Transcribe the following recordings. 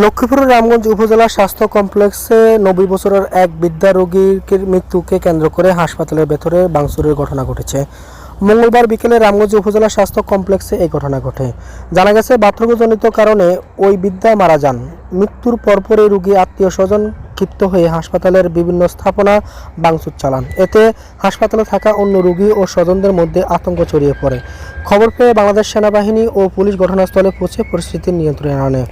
লক্ষ্মীপুরের রামগঞ্জ উপজেলা স্বাস্থ্য কমপ্লেক্সে নব্বই বছরের এক বৃদ্ধা রোগীর মৃত্যুকে কেন্দ্র করে হাসপাতালের ভেতরে বাংসুরের ঘটনা ঘটেছে। মঙ্গলবার বিকেলে রামগঞ্জ উপজেলা স্বাস্থ্য কমপ্লেক্সে এই ঘটনা ঘটে। জানা গেছে, বার্ধক্যজনিত কারণে ওই বৃদ্ধা মারা যান। মৃত্যুর পরপরই রোগী আত্মীয় স্বজন ক্ষিপ্ত হয়ে হাসপাতালের বিভিন্ন স্থাপনা ভাঙচুর চালান। এতে হাসপাতালে থাকা অন্য রোগী ও স্বজনদের মধ্যে আতঙ্ক ছড়িয়ে পড়ে। খবর পেয়ে বাংলাদেশ সেনাবাহিনী ও পুলিশ ঘটনাস্থলে পৌঁছে পরিস্থিতি নিয়ন্ত্রণে আনে।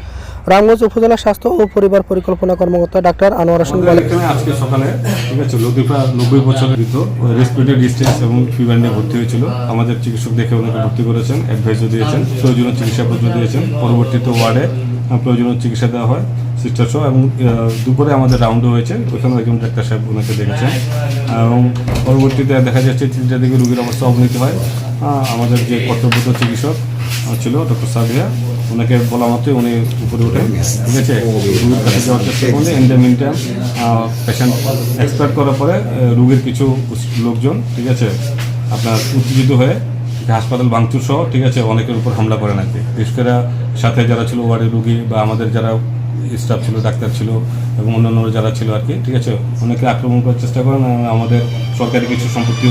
রামগঞ্জ উপজেলা স্বাস্থ্য ও পরিবার পরিকল্পনা কর্মকর্তা ডাক্তার আনোয়ার হোসেন বলেন আজকে সকালে ঠিক আছে লতিফা নব্বই বছরের বৃদ্ধ রেসপিরেটরি ডিস্টেন্স এবং ফিভার নিয়ে ভর্তি হয়েছিল। আমাদের চিকিৎসক দেখে ওনাকে ভর্তি করেছেন অ্যাডভাইসও দিয়েছেন প্রয়োজনীয় চিকিৎসা পদ্ধতি দিয়েছেন। পরবর্তীতে ওয়ার্ডে প্রয়োজনীয় চিকিৎসা দেওয়া হয় সিস্টার সহ এবং দুপুরে আমাদের রাউন্ডও হয়েছে ওইখানে একজন ডাক্তার সাহেব ওনাকে দেখেছেন। এবং পরবর্তীতে দেখা যাচ্ছে তিনটা দিকে রোগীর অবস্থা অবনতি হয়। আমাদের যে কর্তব্যরত চিকিৎসক ছিল ডক্টর সাবিয়া ওনাকে বলা মাত্রই উনি উপরে ওঠেন ঠিক আছে রুগীর কাছে যাওয়ার চেষ্টা করলে in the mean time patient expert করার পরে রুগীর কিছু লোকজন, ঠিক আছে, আপনার উত্তেজিত হয়ে হাসপাতাল ভাঙচুর সহ, ঠিক আছে, অনেকের উপর হামলা করেন আর কি বিশেষ সাথে যারা ছিল ওয়ার্ডের রুগী বা আমাদের যারা স্টাফ ছিল, ডাক্তার ছিল এবং অন্যান্য যারা ছিল আর কি, ঠিক আছে, অনেকে আক্রমণ করার চেষ্টা করেন আমাদের সরকারি কিছু সম্পত্তি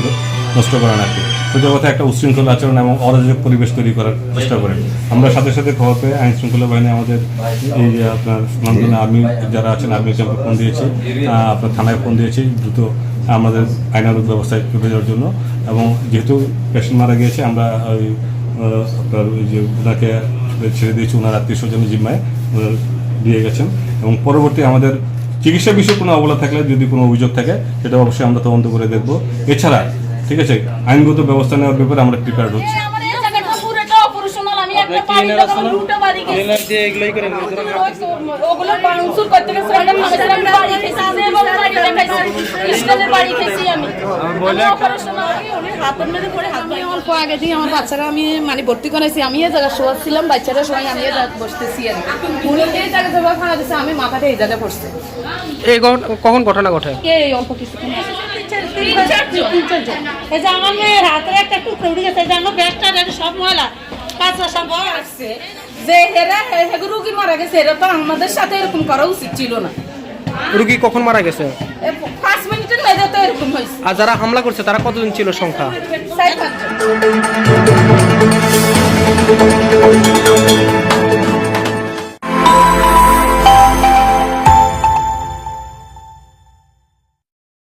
নষ্ট করেন আর কি। সোজা কথা একটা উশৃঙ্খল আচরণ এবং অরাজক পরিবেশ তৈরি করার চেষ্টা করেন। আমরা সাথে সাথে খবর পেয়ে আইন শৃঙ্খলা বাহিনী আমাদের এই যে আপনার সুনামধন্য আর্মি যারা আছেন আর্মি ক্যাম্পে ফোন দিয়েছি আপনার থানায় ফোন দিয়েছি, দ্রুত আমাদের আইনানুগ ব্যবস্থায় তুলে দেওয়ার জন্য। এবং যেহেতু পেশেন্ট মারা গিয়েছে, আমরা ওই আপনার ওই যে ওনাকে ছেড়ে দিয়েছি, ওনার আত্মীয় স্বজনের জিম্মায় দিয়ে গেছেন। এবং পরবর্তী আমাদের চিকিৎসা বিষয়ে কোনো অবলা থাকলে যদি কোনো অভিযোগ থাকে, সেটা অবশ্যই আমরা তদন্ত করে দেখব। এছাড়া ঠিক আছে? আইনগত ব্যবস্থা নেওয়ার ব্যাপারে আমরা প্রিপেয়ার হচ্ছি। আমি আমরা আগে থেকে বাচ্চারা আমি মানে ভর্তি করেছি আমি এই জায়গায় শোয়াচ্ছিলাম বাচ্চারা সবাই আমি এই জায়গায় বসতেছি আর কি। উনি এই জায়গায় যেভাবে খাওয়া দিচ্ছে আমি মাথাটা এই জায়গায় পড়ছে। এই কখন ঘটনা ঘটে? এই অল্প কিছুক্ষণ? এই যে আমার মেয়ের একটা টুকরো উঠে গেছে যে আমার ব্যাগটা সব ময়লা কাঁচা সব আসছে। যে এরা রুগী মারা গেছে এরা তো আমাদের সাথে এরকম করা উচিত ছিল না। রোগী কখন মারা গেছে? এরকম হয়েছে। আর যারা হামলা করছে তারা কতজন ছিল সংখ্যা?